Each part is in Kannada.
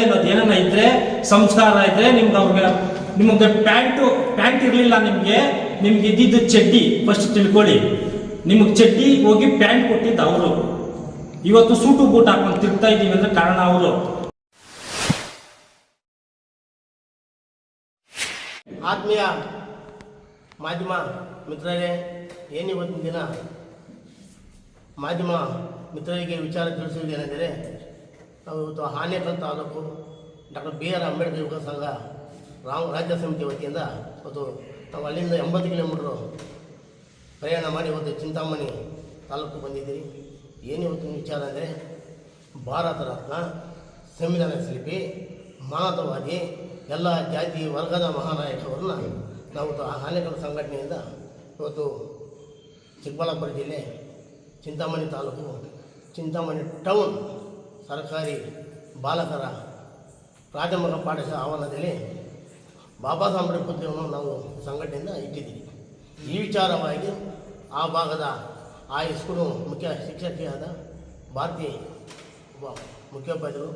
ಅನ್ನೋದು ಏನನ್ನ ಇದ್ರೆ, ಸಂಸ್ಕಾರ ಇದ್ರೆ ನಿಮ್ದು ಅವ್ರಿಗೆ, ನಿಮಗೆ ಪ್ಯಾಂಟು, ಪ್ಯಾಂಟ್ ಇರಲಿಲ್ಲ ನಿಮಗೆ, ನಿಮ್ಗೆ ಇದ್ದಿದ್ದು ಚಡ್ಡಿ ಫಸ್ಟ್ ತಿಳ್ಕೊಳ್ಳಿ. ನಿಮಗೆ ಚಡ್ಡಿ ಹೋಗಿ ಪ್ಯಾಂಟ್ ಕೊಟ್ಟಿದ್ದು ಅವರು. ಇವತ್ತು ಸೂಟು ಬೂಟ್ ಹಾಕೊಂಡು ತಿರ್ತಾ ಇದ್ದೀವಿ ಅಂದ್ರೆ ಕಾರಣ ಅವರು. ಆತ್ಮೀಯ ಮಾಧ್ಯಮ ಮಿತ್ರರೇ ಏನಿವತ್ತಿನ ದಿನ? ಮಾಧ್ಯಮ ಮಿತ್ರರಿಗೆ ವಿಚಾರ ತಿಳಿಸುವುದೇನೆಂದರೆ ನಾವು ಇವತ್ತು ಆನೇಕಲ್ ತಾಲೂಕು ಡಾಕ್ಟರ್ ಬಿ ಆರ್ ಅಂಬೇಡ್ಕರ್ ಯುವಕ ಸಂಘ ರಾಮ್ ರಾಜ್ಯ ಸಮಿತಿ ವತಿಯಿಂದ ಇವತ್ತು ನಾವು ಅಲ್ಲಿಂದ ಎಂಬತ್ತು ಕಿಲೋಮೀಟ್ರು ಪ್ರಯಾಣ ಮಾಡಿ ಇವತ್ತು ಚಿಂತಾಮಣಿ ತಾಲೂಕು ಬಂದಿದ್ದೀರಿ. ಇವತ್ತು ವಿಚಾರ ಅಂದರೆ ಭಾರತ ರತ್ನ, ಸಂವಿಧಾನ ಶಿಲ್ಪಿ ಮಾನವತಾವಾದಿ ಎಲ್ಲ ಜಾತಿ ವರ್ಗದ ಮಹಾನಾಯಕರನ್ನ ನಾವು ಆ ಆನೆಕಲ್ ಸಂಘಟನೆಯಿಂದ ಇವತ್ತು ಚಿಕ್ಕಬಳ್ಳಾಪುರ ಜಿಲ್ಲೆ ಚಿಂತಾಮಣಿ ತಾಲೂಕು ಚಿಂತಾಮಣಿ ಟೌನ್ ಸರ್ಕಾರಿ ಬಾಲಕರ ಪ್ರಾಥಮಿಕ ಪಾಠಶಾಲೆ ಆವರಣದಲ್ಲಿ ಬಾಬಾ ಸಾಹೇಬ್ ಪುತ್ರಿಯನ್ನು ನಾವು ಸಂಘಟನೆಯಿಂದ ಇಟ್ಟಿದ್ದೀವಿ. ಈ ವಿಚಾರವಾಗಿ ಆ ಭಾಗದ ಆ ಸ್ಕೂಲು ಮುಖ್ಯ ಶಿಕ್ಷಕಿಯಾದ ಭಾರತಿ ಮುಖ್ಯೋಪಾಧ್ಯಾಯರು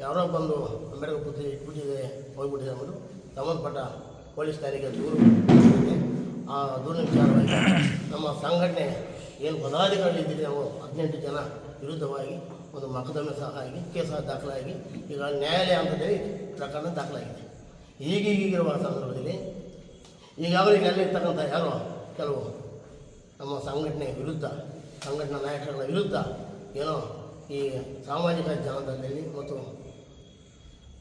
ಯಾರೋ ಬಂದು ಅಂಬೇಡ್ಕರ್ ಪುತ್ರಿ ಇಟ್ಬಿಟ್ಟಿದೆ ಹೋಗ್ಬಿಟ್ಟಿದೆ ಅವರು ಸಂಬಂಧಪಟ್ಟ ಪೊಲೀಸ್ ಠಾಣೆಗೆ ದೂರು ಆ ದೂರಿನ ವಿಚಾರವಾಗಿ ನಮ್ಮ ಸಂಘಟನೆ ಏನು ಪದಾಧಿಕಾರಿಗಳಿದ್ದೀವಿ ನಾವು ಹದಿನೆಂಟು ಜನ ವಿರುದ್ಧವಾಗಿ ಒಂದು ಮೊಕದ್ದಮೆ ಸಹ ಆಗಿ ಕೇಸ ದಾಖಲಾಗಿ, ಈಗ ನ್ಯಾಯಾಲಯ ಹಂತದಲ್ಲಿ ಪ್ರಕರಣ ದಾಖಲಾಗಿದೆ. ಈಗೀಗಿರುವ ಸಂದರ್ಭದಲ್ಲಿ ಈಗಾಗಲೇ ಅಲ್ಲಿರ್ತಕ್ಕಂಥ ಯಾರೋ? ಕೆಲವು ನಮ್ಮ ಸಂಘಟನೆ ವಿರುದ್ಧ, ಸಂಘಟನಾ ನಾಯಕರ ವಿರುದ್ಧ ಏನೋ ಈ ಸಾಮಾಜಿಕ ಜನದಲ್ಲಿ ಮತ್ತು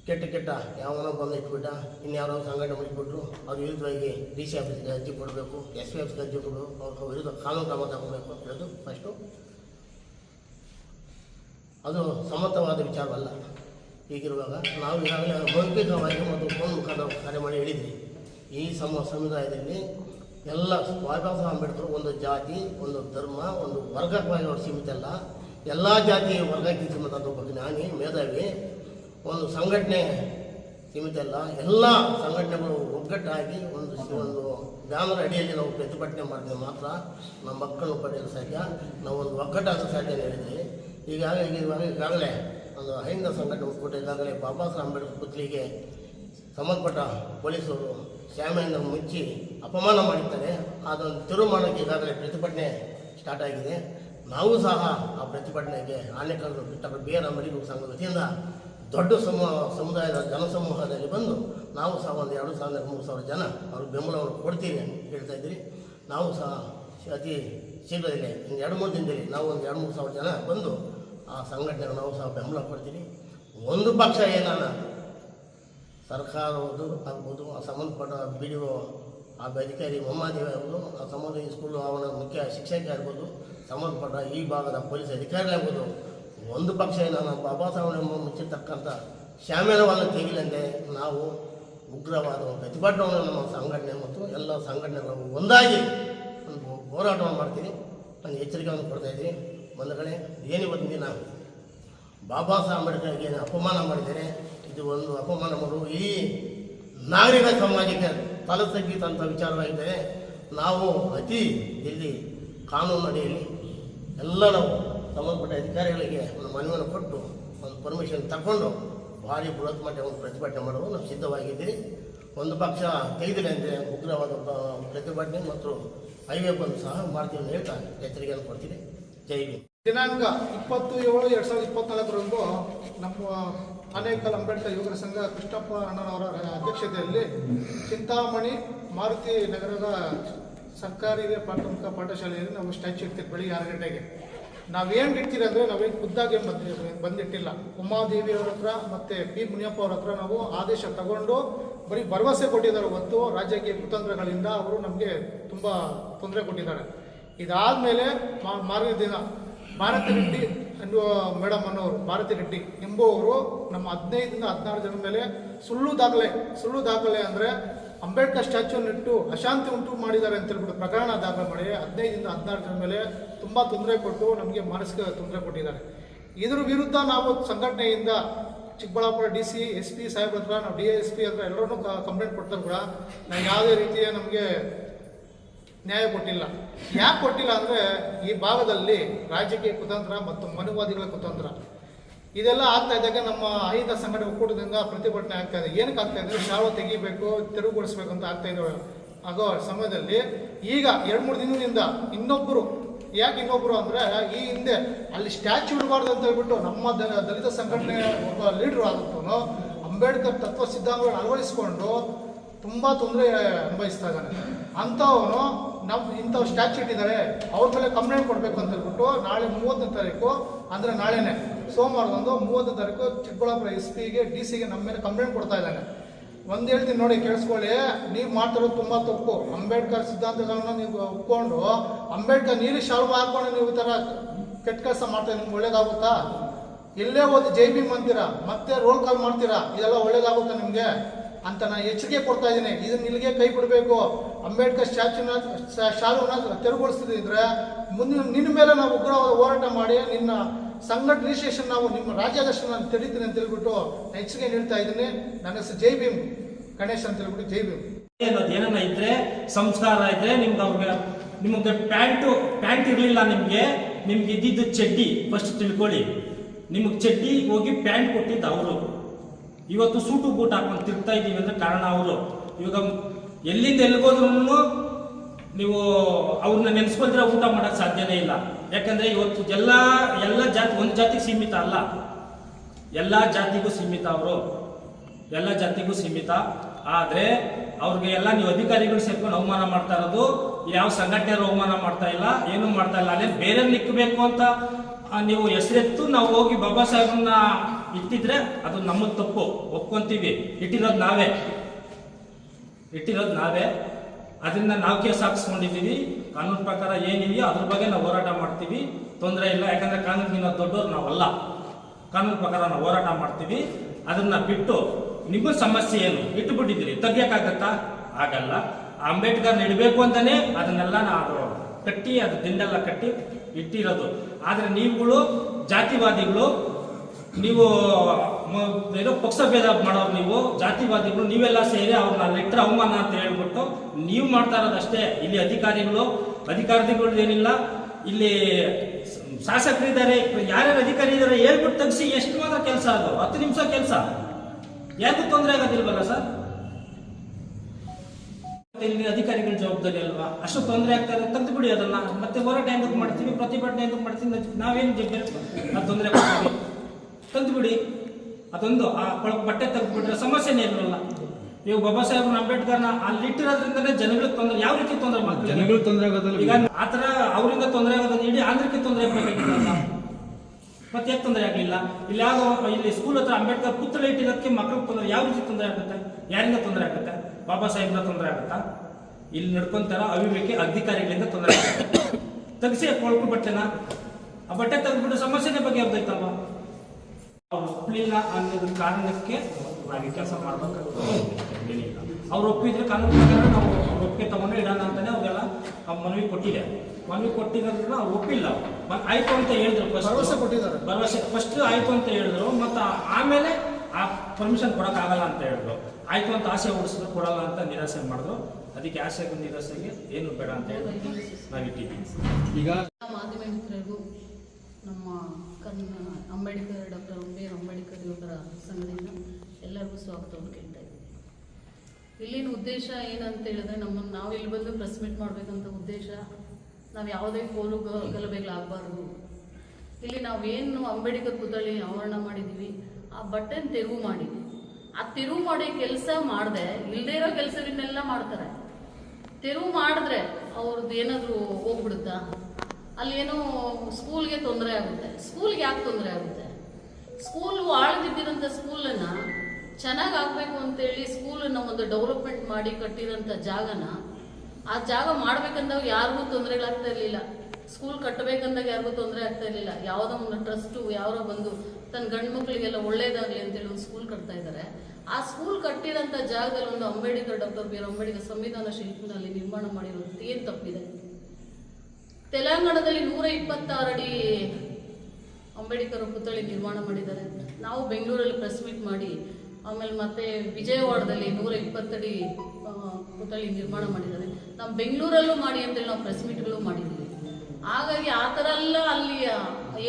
ಕೆಟ್ಟ ಕೆಟ್ಟ ಯಾವನೋ ಬಂದು ಇಟ್ಬಿಟ್ಟ, ಇನ್ಯಾರೋ ಸಂಘಟನೆ ಮಾಡಿಬಿಟ್ರು ಅವ್ರ ವಿರುದ್ಧವಾಗಿ ಡಿ ಸಿ ಆಫೀಸ್ಗೆ ಅರ್ಜಿ ಕೊಡಬೇಕು, ಎಸ್ ಪಿ ಆಫೀಸ್ಗೆ ಅರ್ಜಿ ಕೊಡಬೇಕು, ಅವ್ರ ವಿರುದ್ಧ ಕಾನೂನು ಕ್ರಮ ತಗೋಬೇಕು ಹೇಳೋದು ಫಸ್ಟು ಅದು ಸಮ್ಮತವಾದ ವಿಚಾರವಲ್ಲ. ಹೀಗಿರುವಾಗ ನಾವು ಈಗಾಗಲೇ ಮೌಖಿಕವಾಗಿ ಮತ್ತು ಫೋನ್ ಮುಖಾಂತರ ಕಾರ್ಯ ಮಾಡಿ ಹೇಳಿದ್ವಿ. ಈ ಸಮ, ಸಮುದಾಯದಲ್ಲಿ ಎಲ್ಲ ಬಾಬಾ ಸಾಹೇಬ್ ಅಂಬೇಡ್ಕರ್ ಒಂದು ಜಾತಿ, ಒಂದು ಧರ್ಮ, ಒಂದು ವರ್ಗವಾಗಿ ಅವರು ಸೀಮಿತ ಅಲ್ಲ. ಎಲ್ಲ ಜಾತಿ ವರ್ಗಕ್ಕೆ ಸೀಮಿತ ಅಂತ ಒಬ್ಬ ಜ್ಞಾನಿ ಮೇಧಾವಿ, ಒಂದು ಸಂಘಟನೆ ಸೀಮಿತ ಅಲ್ಲ. ಎಲ್ಲ ಸಂಘಟನೆಗಳು ಒಗ್ಗಟ್ಟಾಗಿ ಒಂದು ಒಂದು ಬ್ಯಾನರ್ ಅಡಿಯಲ್ಲಿ ನಾವು ಪ್ರತಿಭಟನೆ ಮಾಡಿದ್ರೆ ಮಾತ್ರ ನಮ್ಮ ಮಕ್ಕಳು ಪಡೆಯಲು ಸಾಧ್ಯ. ನಾವು ಒಂದು ಒಗ್ಗಟ್ಟಾಗಲು ಸಾಧ್ಯ ಅಂತ ಹೇಳಿದ್ರಿ ಈಗಾಗಲೇ ಇವಾಗ ಈಗಾಗಲೇ ಒಂದು ಅಹಿಂದ ಸಂಘಟನೆ ಕೊಟ್ಟು ಈಗಾಗಲೇ ಬಾಬಾ ಸಾಹೇಬ್ ಅಂಬೇಡ್ಕರ್ ಪುತ್ಲಿಗೆ ಸಂಬಂಧಪಟ್ಟ ಪೊಲೀಸರು ಶ್ಯಾಮೆಯನ್ನು ಮುಚ್ಚಿ ಅಪಮಾನ ಮಾಡಿದ್ದಾರೆ. ಅದನ್ನು ತಿರುಮಾನಕ್ಕೆ ಈಗಾಗಲೇ ಪ್ರತಿಭಟನೆ ಸ್ಟಾರ್ಟ್ ಆಗಿದೆ. ನಾವು ಸಹ ಆ ಪ್ರತಿಭಟನೆಗೆ Anekal doctor B R Ambedkar ಸಂಘದ ವತಿಯಿಂದ ದೊಡ್ಡ ಸಮ ಸಮುದಾಯದ ಜನಸಮೂಹದಲ್ಲಿ ಬಂದು ನಾವು ಸಹ ಒಂದು ಎರಡು ಸಾವಿರದ ಮೂರು ಸಾವಿರ ಜನ ಅವ್ರಿಗೆ ಬೆಂಬಲವನ್ನು ಕೊಡ್ತೀವಿ ಅಂತ ಹೇಳ್ತಾ ಇದ್ದೀರಿ. ನಾವು ಸಹ ಅತಿ ಶೀಘ್ರದಲ್ಲೇ ಒಂದು ಎರಡು ಮೂರು ದಿನದಲ್ಲಿ ನಾವು ಒಂದು ಎರಡು ಮೂರು ಸಾವಿರ ಜನ ಬಂದು ಆ ಸಂಘಟನೆಗೆ ನಾವು ಸಹ ಬೆಂಬಲ ಕೊಡ್ತೀವಿ. ಒಂದು ಪಕ್ಷ ಏನಾನ ಸರ್ಕಾರವದು ಆಗ್ಬೋದು, ಆ ಸಂಬಂಧಪಟ್ಟ ಬಿ ಡಿ ಒ ಆ ಅಧಿಕಾರಿ ಮೊಹಮ್ಮದೇವಿ ಆಗ್ಬೋದು ಆ ಸಂಬಂಧ ಈ ಸ್ಕೂಲು ಅವನ ಮುಖ್ಯ ಶಿಕ್ಷಕ ಆಗ್ಬೋದು, ಸಂಬಂಧಪಟ್ಟ ಈ ಭಾಗದ ಪೊಲೀಸ್ ಅಧಿಕಾರಿ ಆಗ್ಬೋದು. ಒಂದು ಪಕ್ಷ ಏನಾನ ಬಾಬಾ ಸಾಹೇಬ್ ಮುಚ್ಚಿರ್ತಕ್ಕಂಥ ಶ್ಯಾಮೇಲವನ್ನು ತೆಗಿಲಂತೆ ನಾವು ಉಗ್ರವಾದ ಪ್ರತಿಭಟನೆ ನಮ್ಮ ಸಂಘಟನೆ ಮತ್ತು ಎಲ್ಲ ಸಂಘಟನೆಗಳು ಒಂದಾಗಿ ಒಂದು ಹೋರಾಟವನ್ನು ಮಾಡ್ತೀನಿ. ನಾನು ಎಚ್ಚರಿಕೆಯನ್ನು ಕೊಡ್ತಾ ಇದ್ದೀನಿ. ಏನು ಏನಿವತ್ತಿನ ದಿನ ಬಾಬಾ ಸಾಹೇಬ್ ಅಂಬೇಡ್ಕರ್ಗೆ ಏನು ಅಪಮಾನ ಮಾಡಿದ್ದಾರೆ ಇದು ಒಂದು ಅಪಮಾನ ಮಾಡುವ ಈ ನಾಗರಿಕ ಸಮಾಜಕ್ಕೆ ತಗ್ಗಿತಂಥ ವಿಚಾರವಾಗಿದೆ. ನಾವು ಅತಿ ಇಲ್ಲಿ ಕಾನೂನು ಅಡಿಯಲ್ಲಿ ಎಲ್ಲ ನಾವು ಸಂಬಂಧಪಟ್ಟ ಅಧಿಕಾರಿಗಳಿಗೆ ಒಂದು ಮನವಿಯನ್ನು ಕೊಟ್ಟು ಒಂದು ಪರ್ಮಿಷನ್ ತಗೊಂಡು ಭಾರಿ ಬೃಹತ್ ಮಟ್ಟ ಒಂದು ಪ್ರತಿಭಟನೆ ಮಾಡಲು ನಾವು ಸಿದ್ಧವಾಗಿದ್ದೀರಿ. ಒಂದು ಪಕ್ಷ ತೆಗೆದಿಲ್ಲ ಅಂದರೆ ಉಗ್ರವಾದ ಪ್ರ- ಪ್ರತಿಭಟನೆ ಮತ್ತು ಹೈವೇ ಬಂದು ಸಹ ಮಾಡ್ತೀವಿ ಅಂತ ಹೇಳ್ತಾ ಎಚ್ಚರಿಕೆಯನ್ನು ಕೊಡ್ತೀನಿ. ಜೈ ಹಿಂದ್. ದಿನಾಂಕ ಇಪ್ಪತ್ತು ಏಳು ಎರಡು ಸಾವಿರದ ಇಪ್ಪತ್ನಾಲ್ಕರಂದು ನಮ್ಮ ಆನೇಕಲ್ ಅಂಬೇಡ್ಕರ್ ಯುವಕರ ಸಂಘ ಕೃಷ್ಣಪ್ಪ ಅಣ್ಣನವರ ಅಧ್ಯಕ್ಷತೆಯಲ್ಲಿ ಚಿಂತಾಮಣಿ ಮಾರುತಿ ನಗರದ ಸರ್ಕಾರಿ ಪ್ರಾಥಮಿಕ ಪಾಠಶಾಲೆಯಲ್ಲಿ ನಾವು ಸ್ಟ್ಯಾಚ್ಯೂ ಇಡ್ತೀವಿ ಬೆಳಿಗ್ಗೆ ಆರು ಗಂಟೆಗೆ. ನಾವೇನು ಇಡ್ತೀರಿ ಅಂದರೆ ನಾವೇನು ಖುದ್ದಾಗಿ ಬಂದಿಟ್ಟಿಲ್ಲ ಉಮಾದೇವಿ ಅವ್ರ ಹತ್ರ ಮತ್ತು ಪಿ ಮುನಿಯಪ್ಪ ಅವ್ರ ಹತ್ರ ನಾವು ಆದೇಶ ತಗೊಂಡು ಬರೀ ಭರವಸೆ ಕೊಟ್ಟಿದ್ದಾರೆ ಹೊತ್ತು ರಾಜ್ಯಕ್ಕೆ ಕುತಂತ್ರಗಳಿಂದ ಅವರು ನಮಗೆ ತುಂಬ ತೊಂದರೆ ಕೊಟ್ಟಿದ್ದಾರೆ. ಇದಾದಮೇಲೆ ಮಾರನೇ ದಿನ ಭಾರತಿ ರೆಡ್ಡಿ ಅನ್ನುವ ಮೇಡಮ್ ಅನ್ನೋರು ಭಾರತಿ ರೆಡ್ಡಿ ಎಂಬುವವರು ನಮ್ಮ ಹದಿನೈದರಿಂದ ಹದಿನಾರು ಜನ ಮೇಲೆ ಸುಳ್ಳು ದಾಖಲೆ ಸುಳ್ಳು ದಾಖಲೆ ಅಂದರೆ ಅಂಬೇಡ್ಕರ್ ಸ್ಟ್ಯಾಚ್ಯೂನ ಇಟ್ಟು ಅಶಾಂತಿ ಉಂಟು ಮಾಡಿದ್ದಾರೆ ಅಂತ ಹೇಳ್ಬಿಟ್ಟು ಪ್ರಕರಣ ದಾಖಲೆ ಮಾಡಿ ಹದಿನೈದರಿಂದ ಹದಿನಾರು ಜನ ಮೇಲೆ ತುಂಬ ತೊಂದರೆ ಕೊಟ್ಟು ನಮಗೆ ಮಾನಸಿಕ ತೊಂದರೆ ಕೊಟ್ಟಿದ್ದಾರೆ. ಇದರ ವಿರುದ್ಧ ನಾವು ಸಂಘಟನೆಯಿಂದ Chikkaballapur D C, S P ಸಾಹೇಬ್ ಹತ್ರ, ನಾವು ಡಿ ಎಸ್ ಪಿ ಹತ್ರ ಎಲ್ಲರೂ ಕಂಪ್ಲೇಂಟ್ ಕೊಡ್ತಾರೆ ಕೂಡ. ನಾವು ಯಾವುದೇ ರೀತಿಯ ನಮಗೆ ನ್ಯಾಯ ಕೊಟ್ಟಿಲ್ಲ. ಯಾಕೆ ಕೊಟ್ಟಿಲ್ಲ ಅಂದರೆ ಈ ಭಾಗದಲ್ಲಿ ರಾಜಕೀಯ ಕುತಂತ್ರ ಮತ್ತು ಮನುವಾದಿಗಳ ಕುತಂತ್ರ. ಇದೆಲ್ಲ ಆಗ್ತಾ ಇದ್ದಾಗ ನಮ್ಮ ಐದ ಸಂಘಟನೆ ಒಕ್ಕೂಟದಿಂದ ಪ್ರತಿಭಟನೆ ಆಗ್ತಾ ಇದೆ. ಏನಕ್ಕೆ ಆಗ್ತಾ ಇದೆ? ತೆಗಿಬೇಕು, ತೆರವುಗೊಳಿಸ್ಬೇಕು ಅಂತ ಆಗ್ತಾ ಇದ್ದಾವೆ. ಆಗೋ ಸಮಯದಲ್ಲಿ ಈಗ ಎರಡು ಮೂರು ದಿನದಿಂದ ಇನ್ನೊಬ್ಬರು ಯಾಕೆ ಇನ್ನೊಬ್ರು ಅಂದರೆ, ಈ ಹಿಂದೆ ಅಲ್ಲಿ ಸ್ಟ್ಯಾಚ್ಯೂ ಇಡಬಾರ್ದು ಅಂತ ಹೇಳ್ಬಿಟ್ಟು ನಮ್ಮ ದಲಿತ ಸಂಘಟನೆ ಒಬ್ಬ ಲೀಡ್ರು ಆದವನು ಅಂಬೇಡ್ಕರ್ ತತ್ವ ಸಿದ್ಧಾಂತಗಳನ್ನು ಅಳವಡಿಸಿಕೊಂಡು ತುಂಬ ತೊಂದರೆ ಅನುಭವಿಸ್ತಾ ಇದ್ದಾನೆ. ಅಂಥವನು ನಮ್ಮ ಇಂಥವ್ರು ಸ್ಟ್ಯಾಚ್ಯೂ ಇಟ್ಟಿದ್ದಾರೆ, ಅವ್ರ ಮೇಲೆ ಕಂಪ್ಲೇಂಟ್ ಕೊಡಬೇಕು ಅಂತ ಹೇಳ್ಬಿಟ್ಟು ನಾಳೆ ಮೂವತ್ತನೇ ತಾರೀಕು, ಅಂದರೆ ನಾಳೆನೆ, ಸೋಮವಾರದಂದು ಮೂವತ್ತನೇ ತಾರೀಕು ಚಿಕ್ಕಬಳ್ಳಾಪುರ ಎಸ್ ಪಿಗೆ ಡಿ ಸಿಗೆ ನಮ್ಮ ಮೇಲೆ ಕಂಪ್ಲೇಂಟ್ ಕೊಡ್ತಾ ಇದ್ದಾನೆ. ಒಂದು ಹೇಳ್ತೀನಿ ನೋಡಿ, ಕೇಳಿಸ್ಕೊಳ್ಳಿ. ನೀವು ಮಾಡ್ತಿರೋದು ತುಂಬ ತಪ್ಪು. ಅಂಬೇಡ್ಕರ್ ಸಿದ್ಧಾಂತಗಳನ್ನ ನೀವು ಒಪ್ಕೊಂಡು, ಅಂಬೇಡ್ಕರ್ ನೀರು ಶಾಲು ಹಾಕೊಂಡು ನೀವು ಈ ಥರ ಕೆಟ್ಟ ಕೆಲಸ ಮಾಡ್ತಾ ನಿಮ್ಗೆ ಒಳ್ಳೇದಾಗುತ್ತಾ? ಎಲ್ಲೇ ಓದಿ ಜೈ ಬಿ ಅಂತೀರಾ? ಮತ್ತೆ ರೋಲ್ ಕಾಲ್ ಮಾಡ್ತೀರಾ? ಇದೆಲ್ಲ ಒಳ್ಳೇದಾಗುತ್ತಾ ನಿಮಗೆ? ಅಂತ ನಾನು ಎಚ್ಚರಿಕೆ ಕೊಡ್ತಾ ಇದ್ದೀನಿ. ಇದನ್ನ ಇಲ್ಲಿಗೆ ಕೈ ಬಿಡಬೇಕು. ಅಂಬೇಡ್ಕರ್ ಸ್ಟ್ಯಾಚ್ಯೂನ ಶಾಲುವನ್ನ ತೆರವುಗೊಳಿಸ್ತಿದ್ರೆ ಮುಂದಿನ, ನಿನ್ನ ಮೇಲೆ ನಾವು ಉಗ್ರವಾದ ಹೋರಾಟ ಮಾಡಿ ನಿನ್ನ ಸಂಘಟ ರಿಜಿಸ್ಟ್ರೇಷನ್ ನಾವು ನಿಮ್ಮ ರಾಜ್ಯಾಧ್ಯಕ್ಷರು ನಾನು ತಿಳಿತೀನಿ ಅಂತ ಹೇಳ್ಬಿಟ್ಟು ನೆಚ್ಚಿಗೆ ಹೇಳ್ತಾ ಇದ್ದೀನಿ. ನನ್ನ ಹೆಸರು ಜೈ ಭೀಮ್. ಗಣೇಶ್ ಅಂತ ಹೇಳ್ಬಿಟ್ಟು ಜೈ ಭೀಮ್. ಅನ್ನೋದು ಏನನ್ನ ಇದ್ರೆ, ಸಂಸ್ಕಾರ ಇದ್ರೆ ನಿಮ್ಗೆ ಅವ್ರಿಗೆ, ನಿಮಗೆ ಪ್ಯಾಂಟು, ಪ್ಯಾಂಟ್ ಇರಲಿಲ್ಲ ನಿಮಗೆ, ನಿಮ್ಗೆ ಇದ್ದಿದ್ದು ಚಡ್ಡಿ ಫಸ್ಟ್ ತಿಳ್ಕೊಳ್ಳಿ. ನಿಮಗೆ ಚಡ್ಡಿ ಹೋಗಿ ಪ್ಯಾಂಟ್ ಕೊಟ್ಟಿದ್ದು ಅವರು. ಇವತ್ತು ಸೂಟು ಬೂಟ್ ಹಾಕೊಂಡು ತಿರ್ತಾ ಇದ್ದೀವಿ ಅಂದ್ರೆ ಕಾರಣ ಅವರು. ಇವಾಗ ಎಲ್ಲಿಂದ ಎಲ್ಲಿಗೋದ್ರೂ ನೀವು ಅವ್ರನ್ನ ನೆನೆಸ್ಕೊಂಡ್ರೆ ಊಟ ಮಾಡೋಕ್ಕೆ ಸಾಧ್ಯನೇ ಇಲ್ಲ. ಯಾಕಂದ್ರೆ ಇವತ್ತು ಎಲ್ಲ ಎಲ್ಲ ಜಾತಿ, ಒಂದು ಜಾತಿಗೆ ಸೀಮಿತ ಅಲ್ಲ. ಎಲ್ಲ ಜಾತಿಗೂ ಸೀಮಿತ ಅವರು. ಎಲ್ಲ ಜಾತಿಗೂ ಸೀಮಿತ. ಆದರೆ ಅವ್ರಿಗೆ ಎಲ್ಲ ನೀವು ಅಧಿಕಾರಿಗಳು ಸೇರ್ಕೊಂಡು ಅವಮಾನ ಮಾಡ್ತಾ ಇರೋದು, ಯಾವ ಸಂಘಟನೆಯವರು ಅವಮಾನ ಮಾಡ್ತಾ ಇಲ್ಲ, ಏನೂ ಮಾಡ್ತಾ ಇಲ್ಲ, ಅಲ್ಲೇ ಬೇರೆ ನಿಕ್ಕಬೇಕು ಅಂತ ನೀವು ಹೆಸರೆತ್ತು ನಾವು ಹೋಗಿ ಬಾಬಾ ಸಾಹೇಬ್ರನ್ನ ಇಟ್ಟಿದ್ರೆ ಅದು ನಮ್ಮ ತಪ್ಪು. ಒಪ್ಕೊಂತೀವಿ. ಇಟ್ಟಿರೋದು ನಾವೇ. ಇಟ್ಟಿರೋದು ನಾವೇ. ಅದರಿಂದ ನಾವು ಕೇಸ್ ಹಾಕ್ಸ್ಕೊಂಡಿದ್ದೀವಿ. ಕಾನೂನು ಪ್ರಕಾರ ಏನಿದೆಯೋ ಅದ್ರ ಬಗ್ಗೆ ನಾವು ಹೋರಾಟ ಮಾಡ್ತೀವಿ. ತೊಂದರೆ ಇಲ್ಲ, ಯಾಕಂದರೆ ಕಾನೂನಿನ ದೊಡ್ಡವ್ರು ನಾವಲ್ಲ. ಕಾನೂನು ಪ್ರಕಾರ ನಾವು ಹೋರಾಟ ಮಾಡ್ತೀವಿ. ಅದನ್ನು ಬಿಟ್ಟು ನಿಮ್ಮ ಸಮಸ್ಯೆ ಏನು? ಇಟ್ಟುಬಿಟ್ಟಿದ್ದೀರಿ ತೆಗಿಯೋಕ್ಕಾಗತ್ತಾ ಆಗಲ್ಲ. ಅಂಬೇಡ್ಕರ್ ಇಡಬೇಕು ಅಂತಲೇ ಅದನ್ನೆಲ್ಲ ನಾವು ಕಟ್ಟಿ, ಅದು ದಿಂಡೆಲ್ಲ ಕಟ್ಟಿ ಇಟ್ಟಿರೋದು. ಆದರೆ ನೀವುಗಳು, ಜಾತಿವಾದಿಗಳು ನೀವು ಏನೋ ಪಕ್ಷ ಭೇದ ಮಾಡೋರು ನೀವು, ಜಾತಿವಾದಿಗಳು, ನೀವೆಲ್ಲ ಸೇರಿ ಅವ್ರನ್ನ ಲೆಟ್ರ್ ಅವಮಾನ ಅಂತ ಹೇಳ್ಬಿಟ್ಟು ನೀವು ಮಾಡ್ತಾ ಇರೋದಷ್ಟೇ. ಇಲ್ಲಿ ಅಧಿಕಾರಿಗಳು ಅಧಿಕಾರಿಗಳು ಏನಿಲ್ಲ. ಇಲ್ಲಿ ಶಾಸಕರಿದ್ದಾರೆ ಯಾರ್ಯಾರು ಅಧಿಕಾರಿ ಇದ್ದಾರೆ ಹೇಳ್ಬಿಟ್ಟು ತೆಗ್ಸಿ, ಎಷ್ಟು ಮಾತ್ರ ಕೆಲಸ ಅದು? ಹತ್ತು ನಿಮಿಷ ಕೆಲಸ. ಯಾರಿಗೂ ತೊಂದರೆ ಆಗೋದಿಲ್ವಲ್ಲ ಸರ್? ಇಲ್ಲಿ ಅಧಿಕಾರಿಗಳ ಜವಾಬ್ದಾರಿ ಅಲ್ವಾ? ಅಷ್ಟು ತೊಂದರೆ ಆಗ್ತಾರೆ ತೆಗೆದು ಬಿಡಿ ಅದನ್ನ. ಮತ್ತೆ ಹೋರಾಟ ಎಂದಕ್ಕೆ ಮಾಡ್ತೀವಿ? ಪ್ರತಿಭಟನೆ ಎಂದಕ್ಕೆ ಮಾಡ್ತೀವಿ? ನಾವೇನು ತೊಂದರೆ ಕೊಡ್ತೀವಿ. ತೆಗೆದು ಬಿಡಿ ಅದೊಂದು ಆ ಕೊಳಕ್ ಬಟ್ಟೆ ತೆಗ್ದುಬಿಟ್ರೆ ಸಮಸ್ಯೆನೇ ಇರಲ್ಲ ನೀವು ಬಾಬಾ ಸಾಹೇಬ್ ಅಂಬೇಡ್ಕರ್ನ ಅಲ್ಲಿ ಇಟ್ಟಿರೋದ್ರಿಂದಲೇ ಜನಗಳಿಗೆ ತೊಂದರೆ ಯಾವ ರೀತಿ ತೊಂದರೆ ಮಾಡ್ತಾರೆ? ಜನಗಳು ತೊಂದರೆ ಆಗೋದಲ್ಲ ಈಗ ಆತರ ಅವರಿಂದ ತೊಂದರೆ ಆಗೋದನ್ನು ಇಡೀ ಆಂಧ್ರಕ್ಕೆ ತೊಂದರೆ ಆಗಬೇಕಾಗಿಲ್ಲ ಮತ್ತೆ ಯಾಕೆ ತೊಂದರೆ ಆಗಲಿಲ್ಲ? ಇಲ್ಲಿ ಯಾವ ಇಲ್ಲಿ ಸ್ಕೂಲ್ ಹತ್ರ ಅಂಬೇಡ್ಕರ್ ಪುತ್ಥಳ ಇಟ್ಟಿರೋದಕ್ಕೆ ಮಕ್ಕಳಿಗೆ ತೊಂದರೆ ಯಾವ ರೀತಿ ತೊಂದರೆ ಆಗುತ್ತೆ? ಯಾರಿಂದ ತೊಂದರೆ ಆಗುತ್ತೆ? ಬಾಬಾ ಸಾಹೇಬ್ರ ತೊಂದರೆ ಆಗುತ್ತಾ? ಇಲ್ಲಿ ನಡ್ಕೊಂತಾರ ಅವಿವೇಕಿ ಅಧಿಕಾರಿಗಳಿಂದ ತೊಂದರೆ ಆಗುತ್ತೆ. ತೆಗಿಸಿ ಕೊಳ್ಕೊಂಡು ಬಟ್ಟೆನ. ಆ ಬಟ್ಟೆ ತೆಗೆದ್ಬಿಟ್ಟು ಸಮಸ್ಯೆನೇ ಬಗ್ಗೆ ಆಗ್ತೈತಲ್ವಾ ಅವ್ರು ಒಪ್ಪಲಿಲ್ಲ ಅನ್ನೋದ್ರ ಕಾರಣಕ್ಕೆ ನಾವು ಕೆಲಸ ಮಾಡ್ಬೇಕಾಗ್ತದೆ ಅವ್ರು ಒಪ್ಪಿದ್ರೆ ಕಾನೂನು ಪ್ರಕಾರ ನಾವು ಅವ್ರ ಒಪ್ಪಿಗೆ ತಗೊಂಡು ಇಡೋಣ ಅಂತಾನೆ ಅವ್ರಿಗೆಲ್ಲ ಆ ಮನವಿ ಕೊಟ್ಟಿದೆ. ಮನವಿ ಕೊಟ್ಟಿದ್ರೆ ಅವ್ರು ಒಪ್ಪಿಲ್ಲ. ಆಯ್ತು ಅಂತ ಹೇಳಿದ್ರು. ಭರವಸೆ ಕೊಟ್ಟಿದ್ದಾರೆ. ಭರವಸೆ ಫಸ್ಟ್ ಆಯ್ತು ಅಂತ ಹೇಳಿದ್ರು ಮತ್ತು ಆಮೇಲೆ ಆ ಪರ್ಮಿಷನ್ ಕೊಡೋಕ್ಕಾಗಲ್ಲ ಅಂತ ಹೇಳಿದ್ರು. ಆಯ್ತು ಅಂತ ಆಸೆ ಉಡಿಸಿದ್ರು ಕೊಡಲ್ಲ ಅಂತ ನಿರಾಸೆ ಮಾಡಿದ್ರು. ಅದಕ್ಕೆ ಆಸೆ ನಿರಾಸೆಗೆ ಏನು ಬೇಡ ಅಂತ ಹೇಳಿ ನಾವು ಇಟ್ಟಿದ್ದೀವಿ ಈಗ ಮಾಧ್ಯಮ ಮಿತ್ರರಿಗೂ ನಮ್ಮ ಕನ್ನ Ambedkar doctor B R Ambedkar ಯುವಕರ ಸಂಘದಿಂದ ಎಲ್ಲರಿಗೂ ಸ್ವಾಗತವನ್ನು ಕೇಳ್ತಾ ಇದ್ದೀನಿ. ಇಲ್ಲಿನ ಉದ್ದೇಶ ಏನಂತ ಹೇಳಿದ್ರೆ ನಮ್ಮನ್ನು ನಾವು ಇಲ್ಲಿ ಬಂದು ಪ್ರೆಸ್ ಮೀಟ್ ಮಾಡಬೇಕಂತ ಉದ್ದೇಶ ನಾವು ಯಾವುದೇ ಕೋಲು ಗಲಭೆಗಳಾಗಬಾರ್ದು ಇಲ್ಲಿ ನಾವೇನು ಅಂಬೇಡ್ಕರ್ ಪುತ್ಥಳಿ ಆವರಣ ಮಾಡಿದ್ದೀವಿ ಆ ಬಟ್ಟೆನ ತಿರುವು ಮಾಡಿದ್ವಿ ಆ ತೆರವು ಮಾಡಿ ಕೆಲಸ ಮಾಡದೆ ಇಲ್ಲದೇ ಇರೋ ಕೆಲಸಗಳನ್ನೆಲ್ಲ ಮಾಡ್ತಾರೆ. ತಿರುವು ಮಾಡಿದ್ರೆ ಅವ್ರದ್ದು ಏನಾದರೂ ಹೋಗ್ಬಿಡುತ್ತಾ? ಅಲ್ಲೇನೋ ಸ್ಕೂಲ್ಗೆ ತೊಂದರೆ ಆಗುತ್ತೆ. ಸ್ಕೂಲ್ಗೆ ಯಾಕೆ ತೊಂದರೆ ಆಗುತ್ತೆ? ಸ್ಕೂಲ್ ಆಳ್ದಿದ್ದಿರೋಂಥ ಸ್ಕೂಲನ್ನು ಚೆನ್ನಾಗಿ ಆಗಬೇಕು ಅಂತೇಳಿ ಸ್ಕೂಲನ್ನು ಒಂದು ಡೆವಲಪ್ಮೆಂಟ್ ಮಾಡಿ ಕಟ್ಟಿರೋಂಥ ಜಾಗನ, ಆ ಜಾಗ ಮಾಡ್ಬೇಕಂದಾಗ ಯಾರಿಗೂ ತೊಂದರೆಗಳಾಗ್ತಾ ಇರಲಿಲ್ಲ. ಸ್ಕೂಲ್ ಕಟ್ಟಬೇಕಂದಾಗ ಯಾರಿಗೂ ತೊಂದರೆ ಆಗ್ತಾ ಇರಲಿಲ್ಲ. ಯಾವುದೋ ಒಂದು ಟ್ರಸ್ಟು ಯಾರೋ ಬಂದು ತನ್ನ ಗಂಡು ಮಕ್ಕಳಿಗೆಲ್ಲ ಒಳ್ಳೇದಾಗಲಿ ಅಂತೇಳಿ ಒಂದು ಸ್ಕೂಲ್ ಕಟ್ತಾ ಇದ್ದಾರೆ. ಆ ಸ್ಕೂಲ್ ಕಟ್ಟಿರೋಂಥ ಜಾಗದಲ್ಲಿ ಒಂದು Ambedkar doctor B R Ambedkar ಸಂವಿಧಾನ ಶಿಲ್ಪಿನಲ್ಲಿ ನಿರ್ಮಾಣ ಮಾಡಿರೋದು ಏನು ತಪ್ಪಿದೆ? ತೆಲಂಗಾಣದಲ್ಲಿ ನೂರ ಇಪ್ಪತ್ತಾರು ಅಡಿ ಅಂಬೇಡ್ಕರ್ ಪುತ್ಥಳಿ ನಿರ್ಮಾಣ ಮಾಡಿದ್ದಾರೆ. ನಾವು ಬೆಂಗಳೂರಲ್ಲಿ ಪ್ರೆಸ್ ಮೀಟ್ ಮಾಡಿ ಆಮೇಲೆ ಮತ್ತೆ ವಿಜಯವಾಡದಲ್ಲಿ ನೂರ ಇಪ್ಪತ್ತಡಿ ಪುತ್ಥಳಿ ನಿರ್ಮಾಣ ಮಾಡಿದ್ದಾರೆ. ನಮ್ಮ ಬೆಂಗಳೂರಲ್ಲೂ ಮಾಡಿ ಅಂತೇಳಿ ನಾವು ಪ್ರೆಸ್ ಮೀಟ್ಗಳು ಮಾಡಿದ್ದೀವಿ. ಹಾಗಾಗಿ ಆ ಥರ ಎಲ್ಲ ಅಲ್ಲಿ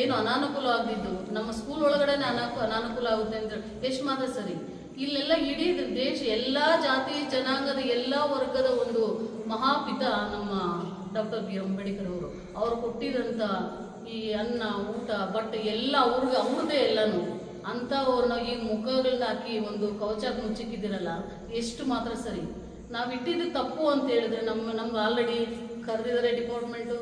ಏನು ಅನಾನುಕೂಲ ಆಗಿದ್ದು ನಮ್ಮ ಸ್ಕೂಲ್ ಒಳಗಡೆ ಅನಾಕು, ಅನಾನುಕೂಲ ಆಗುತ್ತೆ ಅಂತ ಎಷ್ಟು ಮಾತ್ರ ಸರಿ. ಇಲ್ಲೆಲ್ಲ ಇಡೀ ದೇಶ, ಎಲ್ಲ ಜಾತಿ, ಜನಾಂಗದ ಎಲ್ಲ ವರ್ಗದ ಒಂದು ಮಹಾಪಿತ ನಮ್ಮ ಡಾಕ್ಟರ್ ಬಿ ಅಂಬೇಡ್ಕರ್ ಅವರು. ಅವರು ಕೊಟ್ಟಿದಂಥ ಈ ಅನ್ನ, ಊಟ, ಬಟ್ಟೆ ಎಲ್ಲ ಅವ್ರಿಗೆ, ಅವ್ರದ್ದೇ ಎಲ್ಲಾನು. ಅಂಥವ್ರನ್ನ ಈ ಮುಖಗಳನ್ನ ಹಾಕಿ ಒಂದು ಕವಚ ಮುಚ್ಚಿಕ್ಕಿದ್ದೀರಲ್ಲ, ಎಷ್ಟು ಮಾತ್ರ ಸರಿ. ನಾವು ಇಟ್ಟಿದ್ದು ತಪ್ಪು ಅಂತ ಹೇಳಿದ್ರೆ ನಮ್ಮ ನಮ್ಗೆ ಆಲ್ರೆಡಿ ಕರೆದಿದ್ದಾರೆ ಡಿಪಾರ್ಟ್ಮೆಂಟು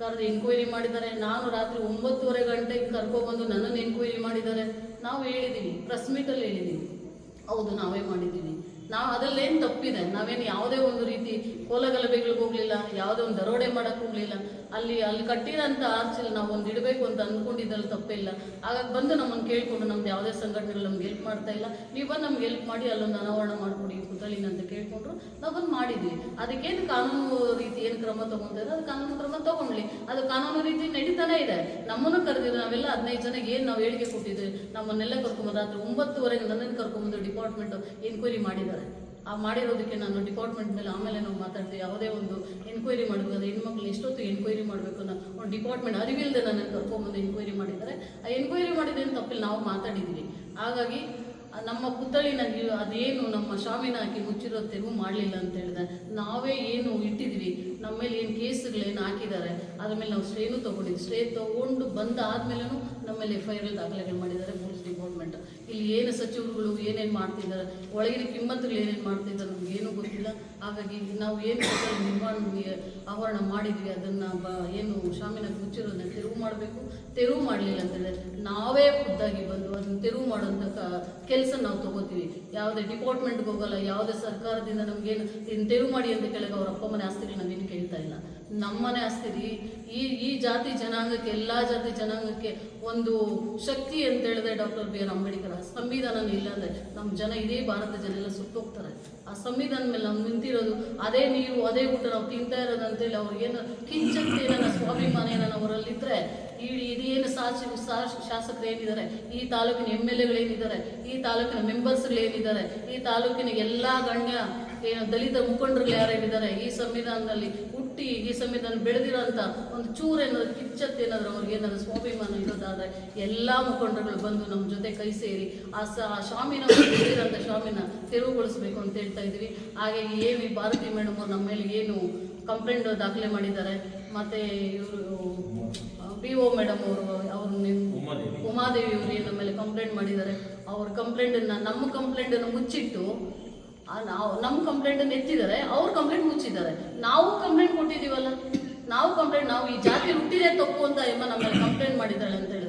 ಕರೆದು ಎನ್ಕ್ವೈರಿ ಮಾಡಿದ್ದಾರೆ. ನಾನು ರಾತ್ರಿ ಒಂಬತ್ತುವರೆ ಗಂಟೆಗೆ ಕರ್ಕೊಬಂದು ನನ್ನನ್ನು ಎನ್ಕ್ವೈರಿ ಮಾಡಿದ್ದಾರೆ. ನಾವು ಹೇಳಿದ್ದೀವಿ ಪ್ರೆಸ್ ಮೀಟಲ್ಲಿ ಹೇಳಿದ್ದೀವಿ ಹೌದು, ನಾವೇ ಮಾಡಿದ್ದೀವಿ. ನಾವು ಅದರಲ್ಲೇನು ತಪ್ಪಿದೆ. ನಾವೇನು ಯಾವುದೇ ಒಂದು ರೀತಿ ಕೋಲಗಲಭೆಗಳಿಗೆ ಹೋಗ್ಲಿಲ್ಲ, ಯಾವುದೇ ಒಂದು ದರೋಡೆ ಮಾಡಕ್ ಹೋಗ್ಲಿಲ್ಲ. ಅಲ್ಲಿ ಅಲ್ಲಿ ಕಟ್ಟಿರೋಂಥ ಆರ್ಚಲ್ಲಿ ನಾವು ಒಂದು ಇಡಬೇಕು ಅಂತ ಅಂದ್ಕೊಂಡಿದ್ದಲ್ಲಿ ತಪ್ಪಿಲ್ಲ. ಹಾಗಾಗಿ ಬಂದು ನಮ್ಮನ್ನು ಕೇಳ್ಕೊಂಡು ನಮ್ದು ಯಾವುದೇ ಸಂಘಟನೆಗಳು ನಮ್ಗೆ ಹೆಲ್ಪ್ ಮಾಡ್ತಾ ಇಲ್ಲ. ನೀವು ಬಂದು ನಮ್ಗೆ ಹೆಲ್ಪ್ ಮಾಡಿ ಅಲ್ಲೊಂದು ಅನಾವರಣ ಮಾಡಿಕೊಡಿ ಪುತ್ಥಳಿನ ಅಂತ ಕೇಳ್ಕೊಂಡ್ರು. ನಾವು ಬಂದು ಮಾಡಿದ್ವಿ. ಅದಕ್ಕೇನು ಕಾನೂನು ರೀತಿ ಏನು ಕ್ರಮ ತಗೊಂತ ಇದೆ ಅದು ಕಾನೂನು ಕ್ರಮ ತಗೊಂಡ್ಲಿ. ಅದು ಕಾನೂನು ರೀತಿ ನಡೀತಾನೆ ಇದೆ. ನಮ್ಮನ್ನು ಕರೆದಿದ್ರು ನಾವೆಲ್ಲ ಹದಿನೈದು ಜನ ಏನು ನಾವು ಹೇಳಿಕೆ ಕೊಟ್ಟಿದ್ವಿ? ನಮ್ಮನ್ನೆಲ್ಲ ಕರ್ಕೊಂಬಂದು ರಾತ್ರಿ ಒಂಬತ್ತುವರೆಗೆ ನನ್ನನ್ನು ಕರ್ಕೊಂಬಂದು ಡಿಪಾರ್ಟ್ಮೆಂಟ್ ಎನ್ಕ್ವೈರಿ ಮಾಡಿದ್ದಾರೆ. ಆ ಮಾಡಿರೋದಕ್ಕೆ ನಾನು ಡಿಪಾರ್ಟ್ಮೆಂಟ್ ಮೇಲೆ ಆಮೇಲೆ ನಾವು ಮಾತಾಡ್ತೀವಿ. ಯಾವುದೇ ಒಂದು ಎನ್ಕ್ವೈರಿ ಮಾಡಬೇಕಾದ್ರೆ ಹೆಣ್ಮಕ್ಳು ಎಷ್ಟೊತ್ತು ಎನ್ಕ್ವೈರಿ ಮಾಡಬೇಕು ಅನ್ನೋ ಒಂದು ಡಿಪಾರ್ಟ್ಮೆಂಟ್ ಅರಿವಿಲ್ಲದೆ ನನ್ನನ್ನು ಕರ್ಕೊಂಬಂದು ಎನ್ಕ್ವೈರಿ ಮಾಡಿದ್ದಾರೆ. ಆ ಎನ್ಕ್ವೈರಿ ಮಾಡಿದೆ ಅಂತ ತಪ್ಪಲ್ಲಿ, ನಾವು ಮಾತಾಡಿದ್ದೀವಿ. ಹಾಗಾಗಿ ನಮ್ಮ ಪುತ್ಥಳಿ ನನಗೆ ಅದೇನು ನಮ್ಮ ಶಾಮಿನ ಹಾಕಿ ಮುಚ್ಚಿರೋ ತೆರವು ಮಾಡಲಿಲ್ಲ ಅಂತ ಹೇಳಿದೆ ನಾವೇ ಏನು ಇಟ್ಟಿದ್ವಿ ನಮ್ಮ ಮೇಲೆ ಏನು ಕೇಸ್ಗಳೇನು ಹಾಕಿದ್ದಾರೆ, ಅದ್ರ ಮೇಲೆ ನಾವು ಸ್ಟೇನು ತೊಗೊಂಡಿದ್ವಿ ಸ್ಟೇ ತೊಗೊಂಡು ಬಂದಾದ್ಮೇಲೂ ನಮ್ಮಲ್ಲಿ ನಮ್ಮ ಮೇಲೆ ಎಫ್ ಐ ಆರ್ ದಾಖಲೆಗಳು ಮಾಡಿದ್ದಾರೆ. ಇಲ್ಲಿ ಏನು ಸಚಿವರುಗಳು ಏನೇನು ಮಾಡ್ತಿದ್ದಾರೆ, ಒಳಗಿನ ಕಿಮ್ಮತ್ತುಗಳು ಏನೇನು ಮಾಡ್ತಿದ್ದಾರೆ ನಮ್ಗೆ ಏನೂ ಗೊತ್ತಿಲ್ಲ. ಹಾಗಾಗಿ ನಾವು ಏನು ನಿರ್ಮಾಣ ಆವರಣ ಮಾಡಿದ್ವಿ, ಅದನ್ನು ಬ, ಏನು ಶಾಮಿನ ಮುಚ್ಚಿರೋದನ್ನ ತೆರವು ಮಾಡಬೇಕು. ತೆರವು ಮಾಡಲಿಲ್ಲ ಅಂತಂದರೆ ನಾವೇ ಖುದ್ದಾಗಿ ಬಂದು ಅದನ್ನು ತೆರವು ಮಾಡೋಂಥ ಕೆಲಸ ನಾವು ತಗೋತೀವಿ. ಯಾವುದೇ ಡಿಪಾರ್ಟ್ಮೆಂಟ್ಗೆ ಹೋಗೋಲ್ಲ, ಯಾವುದೇ ಸರ್ಕಾರದಿಂದ ನಮಗೇನು ತೆರವು ಮಾಡಿ ಅಂತ ಕೇಳಿದ್ರೆ ಅವ್ರ ಅಪ್ಪ ಮನೆ ಆಸ್ತಿಗಳು ನಾವೇನು ಕೇಳ್ತಾ ಇಲ್ಲ. ನಮ್ಮನೆ ಆಸ್ತಿ ಈ ಈ ಜಾತಿ ಜನಾಂಗಕ್ಕೆ, ಎಲ್ಲ ಜಾತಿ ಜನಾಂಗಕ್ಕೆ ಒಂದು ಶಕ್ತಿ ಅಂತ ಹೇಳಿದ್ರೆ ಡಾಕ್ಟರ್ ಬಿ ಆರ್ ಅಂಬೇಡ್ಕರ್ ಸಂವಿಧಾನ ಇಲ್ಲಾಂದ್ರೆ ನಮ್ಮ ಜನ ಇದೇ ಭಾರತ ಜನ ಎಲ್ಲ ಸುಟ್ಟೋಗ್ತಾರೆ ಆ ಸಂವಿಧಾನ ಮೇಲೆ ನಾವು ನಿಂತಿರೋದು, ಅದೇ ನೀರು, ಅದೇ ಊಟ ನಾವು ತಿಂತಾ ಇರೋದು ಅಂತೇಳಿ ಅವ್ರಿಗೇನು ಕಿಂಚಂತ ಏನಾರ ಸ್ವಾಭಿಮಾನ ಈ ಇದೇನು ಸಾಹಸ ಶಾಸಕರು ಏನಿದ್ದಾರೆ ಈ ತಾಲೂಕಿನ ಎಂ ಎಲ್ ಎಗಳೇನಿದ್ದಾರೆ ಈ ತಾಲೂಕಿನ ಮೆಂಬರ್ಸ್ಗಳೇನಿದ್ದಾರೆ ಈ ತಾಲೂಕಿನ ಎಲ್ಲ ಗಣ್ಯ ಏನು ದಲಿತ ಮುಖಂಡರುಗಳು ಯಾರೇನಿದ್ದಾರೆ ಈ ಸಂವಿಧಾನದಲ್ಲಿ ಹುಟ್ಟಿ ಈ ಸಂವಿಧಾನ ಬೆಳೆದಿರೋಂಥ ಒಂದು ಚೂರು ಏನಾದ್ರು ಕಿಚ್ಚತ್ತು ಏನಾದ್ರು ಅವ್ರಿಗೆ ಏನಾದ್ರು ಸ್ವಾಭಿಮಾನ ಇರೋದಾದ್ರೆ ಎಲ್ಲ ಮುಖಂಡರುಗಳು ಬಂದು ನಮ್ಮ ಜೊತೆ ಕೈ ಸೇರಿ ಆ ಸ ಆ ಸ್ವಾಮಿನ ಬೆಳೆದಿರೋಂಥ ಸ್ವಾಮಿನ ತೆರವುಗೊಳಿಸ್ಬೇಕು ಅಂತ ಹೇಳ್ತಾ ಇದ್ವಿ ಹಾಗೆ ಏನು ಈ ಭಾರತಿ ಮೇಡಮ್ ಅವ್ರು ನಮ್ಮ ಮೇಲೆ ಏನು ಕಂಪ್ಲೇಂಟ್ ದಾಖಲೆ ಮಾಡಿದ್ದಾರೆ. ಮತ್ತೆ ಇವರು ಬಿ ಒ ಮೇಡಮ್ ಅವರು ಅವರು ಉಮಾದೇವಿ. ಅವರು ನಮ್ಮ ಮೇಲೆ ಕಂಪ್ಲೇಂಟ್ ಮಾಡಿದ್ದಾರೆ ಅವ್ರ ಕಂಪ್ಲೇಂಟನ್ನು ನಮ್ಮ ಕಂಪ್ಲೇಂಟನ್ನು ಮುಚ್ಚಿಟ್ಟು ನಮ್ಮ ಕಂಪ್ಲೇಂಟನ್ನು ಎತ್ತಿದ್ದಾರೆ ಅವ್ರ ಕಂಪ್ಲೇಂಟ್ ಮುಚ್ಚಿದ್ದಾರೆ. ನಾವು ಕಂಪ್ಲೇಂಟ್ ಕೊಟ್ಟಿದ್ದೀವಲ್ಲ ನಾವು ಕಂಪ್ಲೇಂಟ್ ನಾವು ಈ ಜಾತಿ ಹುಟ್ಟಿದೆ ತಪ್ಪು ಅಂತ ಎಂಬ ನಮ್ಮ ಮೇಲೆ ಕಂಪ್ಲೇಂಟ್ ಮಾಡಿದ್ದಾಳೆ ಅಂತ ಹೇಳಿದ್ದಾರೆ ಆ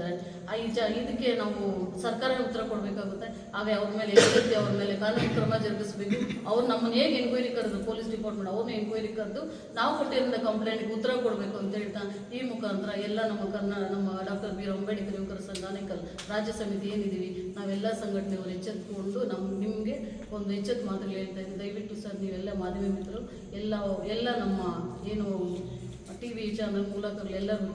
ಇದಕ್ಕೆ ನಾವು ಸರ್ಕಾರ ಉತ್ತರ ಕೊಡಬೇಕಾಗುತ್ತೆ. ಆಗ ಅವ್ರ ಮೇಲೆ ಎಚ್ಚರಿಕೆ, ಅವ್ರ ಮೇಲೆ ಕಾನೂನು ಕ್ರಮ ಜರುಗಿಸಬೇಕು. ಅವ್ರು ನಮ್ಮನ್ನು ಹೇಗೆ ಎನ್ಕ್ವೈರಿ ಕರೆದ್ರು ಪೊಲೀಸ್ ಡಿಪಾರ್ಟ್ಮೆಂಟ್ ಅವ್ರನ್ನ ಎನ್ಕ್ವೈರಿ ಕರೆದು ನಾವು ಕೊಟ್ಟಿರೋ ಕಂಪ್ಲೇಂಟ್ಗೆ ಉತ್ತರ ಕೊಡಬೇಕು ಅಂತ ಹೇಳ್ತಾ ಈ ಮುಖಾಂತರ ಎಲ್ಲ ನಮ್ಮ ಕರ್ನಾ, ನಮ್ಮ ಡಾಕ್ಟರ್ ಬಿ. ಆರ್ ಅಂಬೇಡ್ಕರ್ ಯುವಕರ ಸಂಘ ಅನೇಕಲ್ ರಾಜ್ಯ ಸಮಿತಿ ಏನಿದ್ದೀವಿ ನಾವೆಲ್ಲ ಸಂಘಟನೆಯವರು ಎಚ್ಚೆತ್ಕೊಂಡು ನಮ್ಮ ನಿಮಗೆ ಒಂದು ಎಚ್ಚೆತ್ತು ಮಾತುಗಳು ಹೇಳ್ತಾ ಇದ್ದೀವಿ ದಯವಿಟ್ಟು ಸರ್, ನೀವೆಲ್ಲ ಮಾಧ್ಯಮ ಮಿತ್ರರು, ಎಲ್ಲ ಎಲ್ಲ ನಮ್ಮ ಏನು ಟಿ ವಿ ಚಾನಲ್ ಮೂಲಕ ಎಲ್ಲರೂ